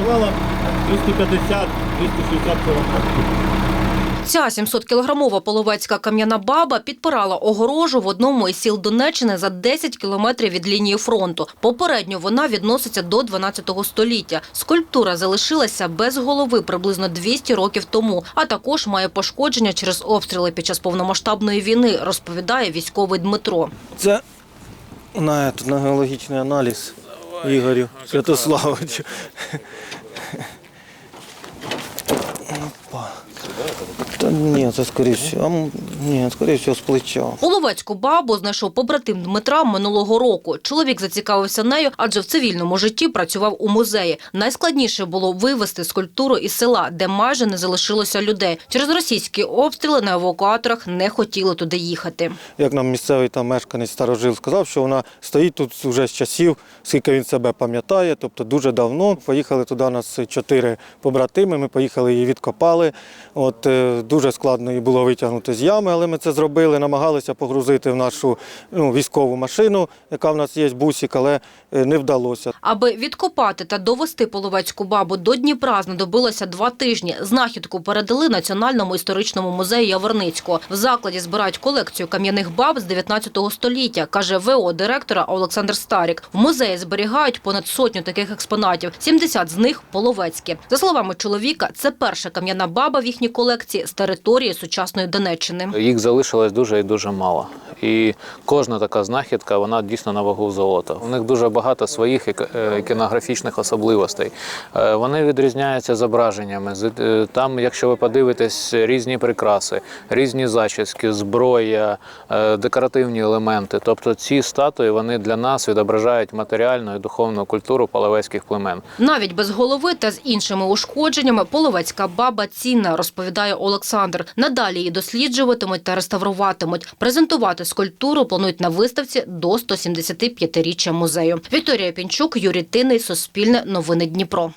вартувала 250-260 кілометрів. Ця 700-кілограмова половецька кам'яна баба підпирала огорожу в одному із сіл Донеччини за 10 кілометрів від лінії фронту. Попередньо вона відноситься до 12 століття. Скульптура залишилася без голови приблизно 200 років тому, а також має пошкодження через обстріли під час повномасштабної війни, розповідає військовий Дмитро. Це на, на геологічний аналіз Ігорю Святославовичу. Та ні, це скоріше. Ні, скоріше всього, з плеча. Половецьку бабу знайшов побратим Дмитра минулого року. Чоловік зацікавився нею, адже в цивільному житті працював у музеї. Найскладніше було вивезти скульптуру із села, де майже не залишилося людей. Через російські обстріли на евакуаторах не хотіли туди їхати. Як нам місцевий там мешканець старожил сказав, що вона стоїть тут вже з часів, скільки він себе пам'ятає, тобто дуже давно. Поїхали туди нас чотири побратими. Ми поїхали її відкопали. От е, дуже складно її було витягнути з ями, але ми це зробили. Намагалися погрузити в нашу ну, військову машину, яка в нас є бусик, але е, не вдалося. Аби відкопати та довести половецьку бабу до Дніпра знадобилося два тижні. Знахідку передали Національному історичному музею Яворницького. В закладі збирають колекцію кам'яних баб з 19 століття, каже ВО директора Олександр Старік. В музеї зберігають понад сотню таких експонатів. 70 з них половецькі. За словами чоловіка, це перша кам'яна баба в їхній колекції території сучасної Донеччини. Їх залишилось дуже і дуже мало. І кожна така знахідка, вона дійсно на вагу золота. У них дуже багато своїх е, іконографічних особливостей. Е, Вони відрізняються зображеннями. Е, Там, якщо ви подивитесь, різні прикраси, різні зачіски, зброя, декоративні елементи. Тобто ці статуї вони для нас відображають матеріальну і духовну культуру половецьких племен. Навіть без голови та з іншими ушкодженнями половецька баба цінна, розповідає Олександр. Надалі її досліджуватимуть та реставруватимуть. Презентувати скульптуру планують на виставці до 175-річчя музею. Вікторія Пінчук, Юрій Тиний, Суспільне, Новини Дніпро.